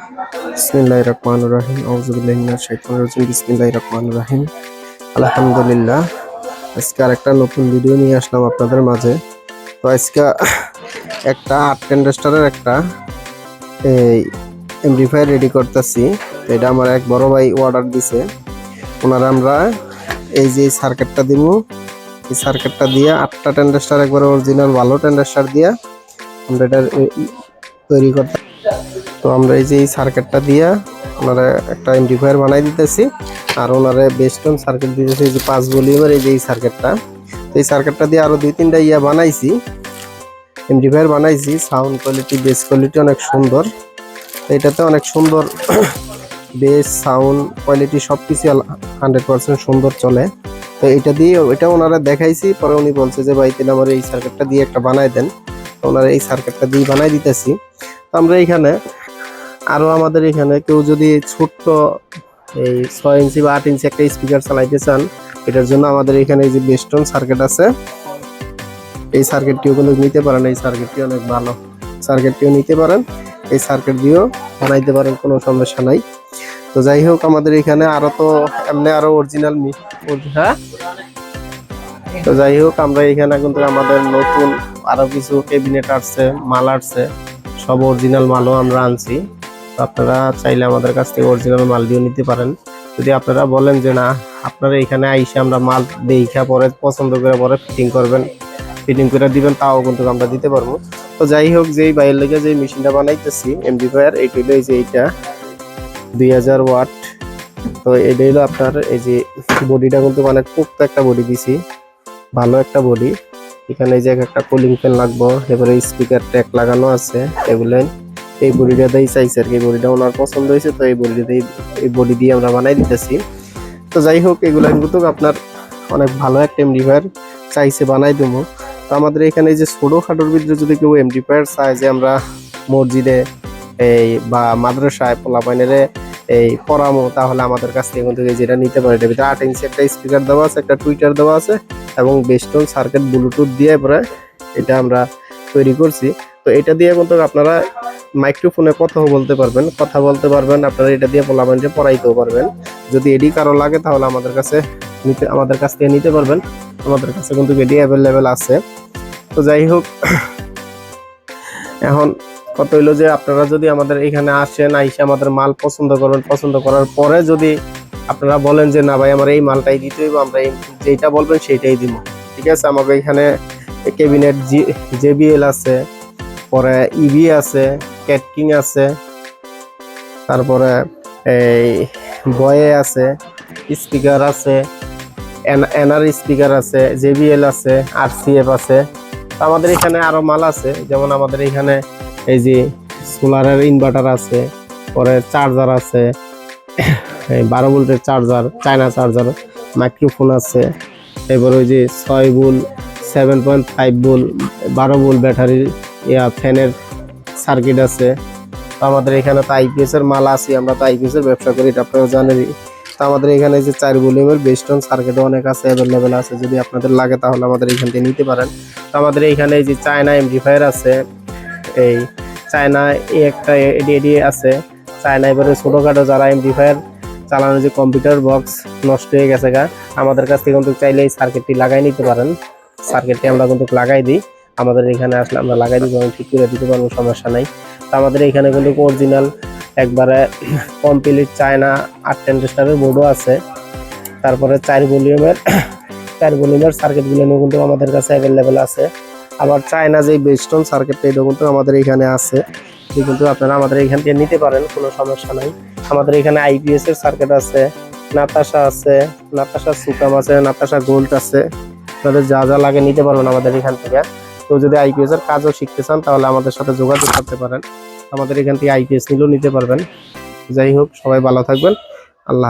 বিসমিল্লাহির রহমানির রহিম। আউযু বিল্লাহি মিনাশ শাইতানির রাজিম। বিসমিল্লাহির রহমানির রহিম। আলহামদুলিল্লাহ। আজকে আরেকটা নতুন ভিডিও নিয়ে আসলাম আপনাদের মাঝে। তো আজকে একটা আর্ট টেন্ডাস্টারের একটা এই এমপ্লিফায়ার রেডি করতেছি। তো এটা আমার এক বড় ভাই অর্ডার দিছে। ওনারা আমরা এই যে সার্কিটটা দিব এই সার্কিটটা দিয়ে আটটা টেন্ডাস্টার একবার অরিজিনাল ভালো টেন্ডাস্টার দিয়ে আমরা এটা তৈরি করতে তো আমরা এই যে এই সার্কিটটা দিয়ে ওনারা একটা এমপ্লিফায়ার বানাই দিতেছি। আর ওনারা বেস্টন সার্কিট দিতেছি এই যে পাঁচ ভলিউমের এই যে এই সার্কিটটা তো এই সার্কিটটা দিয়ে আরও দুই, তিনটা ইয়া বানাইছি। এমডিফায়ার বানাইছি সাউন্ড কোয়ালিটি বেস কোয়ালিটি অনেক সুন্দর। এটাতে অনেক সুন্দর বেস সাউন্ড কোয়ালিটি সব কিছু হান্ড্রেড পার্সেন্ট সুন্দর চলে। তো এটা দিয়ে এটা ওনারা দেখাইছি, পরে উনি বলছে যে, ভাই তাহলে আমার এই সার্কিটটা দিয়ে একটা বানাই দেন। ওনারা এই সার্কিটটা দিয়ে বানাই দিতেছি। আমরা এখানে আরও আমাদের এখানে কেউ যদি ছোট্ট এই ছয় ইঞ্চি বা আট ইঞ্চি একটা স্পিকার চালাইতে চান, এটার জন্য আমাদের এখানে যে বেস্টন সার্কিট আছে, এই সার্কিটটিও কিন্তু নিতে পারেন, এই সার্কিটটি অনেক ভালো। সার্কিটটিও নিতে পারেন, এই সার্কিট দিয়েও বানাইতে পারেন, কোনো সমস্যা নাই। তো যাই হোক, আমাদের এখানে আরও তো এমনি আরও অরিজিনাল হ্যাঁ? তো যাই হোক, আমরা এখানে কিন্তু আমাদের নতুন আরও কিছু ক্যাবিনেট আসছে, মাল আসছে, সব অরিজিনাল মালও আমরা আনছি। আপনারা চাইলে আমাদের কাছ থেকে অরিজিনাল মাল দিয়ে নিতে পারেন। যদি আপনারা বলেন যে, না, আপনারা এখানে আইসে আমরা মাল দেখা পরে পছন্দ করে পরে ফিটিং করবেন ফিটিং করে দিবেন, তাও কিন্তু আমরা দিতে পারব। তো যাই হোক, যেই বাইরের লেগে যে মেশিনটা বানাইতেছি এমডিফায়ার এইটা হলো এই যে এইটা, দুই হাজার ওয়াট। তো এটা হলো আপনার এই যে বডিটা কিন্তু অনেক পোক্ত একটা বডি দিছি, ভালো একটা বডি। এখানে এই যে একটা কুলিং ফ্যান লাগবো, এবারে স্পিকার ট্যাক লাগানো আছে, এগুলো এই বডিটাতেই চাইছে আর কি বডিটা ওনার পছন্দ হয়েছে, তো এই বডিটাই এই বডি দিয়ে আমরা বানাই দিতেছি। তো যাই হোক, এগুলো কিন্তু আপনার অনেক ভালো একটা এমডিফায়ার চাইছে, বানাই দেবো। তো আমাদের এখানে যে ছোটো খাটোর ভিতরে যদি কেউ এমডিফায়ার চায় যে আমরা মসজিদে, এই বা মাদ্রাসায় পোলাপাইনেরে এই পরামো তাহলে আমাদের কাছ থেকে কিন্তু যেটা নিতে পারে, এটার ভিতরে আট ইঞ্চি একটা স্পিকার দেওয়া আছে, একটা টুইটার দেওয়া আছে, এবং বেস্টন সার্কিট, ব্লুটুথ দিয়ে পরে এটা আমরা তৈরি করছি। তো এটা দিয়ে কিন্তু আপনারা মাইক্রোফোনে কথাও বলতে পারবেন, কথা বলতে পারবেন, আপনারা এটা দিয়ে পোলাপাইনকে পড়াইতেও পারবেন। যদি এডি কারও লাগে তাহলে আমাদের কাছে নিতে আমাদের কাছ থেকে নিতে পারবেন। আমাদের কাছে কিন্তু এডি অ্যাভেলেবেল আছে। তো যাই হোক, এখন কত হইল যে আপনারা যদি আমাদের এখানে আসেন, আইসে আমাদের মাল পছন্দ করবেন, পছন্দ করার পরে যদি আপনারা বলেন যে, না ভাই, আমার এই মালটাই দিতে হইব, আমরা এই যেটা বলবেন সেইটাই দিব। ঠিক আছে, আমাদের এখানে ক্যাবিনেট জি জেবিএল আছে, পরে ইভি আছে ক্যাটকিং আছে, তারপরে এই বয়ে আছে, স্পিকার আছে এনআর স্পিকার আছে, জেবিএল আছে আর সিএফ আছে আমাদের এখানে আরও মাল আছে, যেমন আমাদের এখানে এই যে সোলারের ইনভার্টার আছে, পরে চার্জার আছে, এই বারো ভোল্টের চার্জার চায়না চার্জার মাইক্রোফোন আছে, এবার ওই যে ছয় বুল সেভেন পয়েন্ট ফাইভ বুল বারো বুল ব্যাটারির ফ্যানের সার্কিট আছে। আমাদের এখানে তো আইপিএস এর মাল আছে, আমরা তো আইপিএস এর ব্যবসা করি, এটা আপনারা জানেনই। তো আমাদের এখানে যে চার ভলিউমের বেস্টন সার্কিট অনেক আছে অ্যাভেলেবেল আছে, যদি আপনাদের লাগে তাহলে আমাদের এখান থেকে নিতে পারেন। তো আমাদের এখানে যে চায়না এমডিফায়ার আছে, এই চায়না এই একটা এডি এডি আছে। চায়না এবারে ছোটোখাটো যারা এমডিফায়ার চালানো যে কম্পিউটার বক্স নষ্ট হয়ে গেছে গা, আমাদের কাছ থেকে কিন্তু চাইলে এই সার্কিটটি লাগাই নিতে পারেন। সার্কিটটি আমরা কিন্তু লাগাই দিই। আমাদের এখানে আসলে আমরা লাগাই দিই এবং ঠিক করে দিতে পারব, সমস্যা নাই। তো আমাদের এখানে কিন্তু অরিজিনাল একবারে কমপ্লিট চায়না আট টেন্ডেস্টারের বোর্ডও আছে। তারপরে চার ভলিউমের চার ভলিউমের সার্কিটগুলো কিন্তু আমাদের কাছে অ্যাভেলেবেল আছে। আবার চায়না যে বেস্টন সার্কিটটা এটা কিন্তু আমাদের এখানে আছে। কিন্তু আপনারা আমাদের এখান থেকে নিতে পারেন, কোনো সমস্যা নাই। আমাদের এখানে আইপিএস এর সার্কিট আছে নাতাশা আছে নাতাশা সুকাম আছে নাতাশা গোল্ড আছে। তাদের যা যা লাগে নিতে পারবেন আমাদের এখান থেকে। কেউ যদি আইপিএস এর কাজও শিখতে চান, তাহলে আমাদের সাথে যোগাযোগ করতে পারেন। আমাদের এখান থেকে আইপিএস নিলেও নিতে পারবেন। যাই হোক, সবাই ভালো থাকবেন। আল্লাহ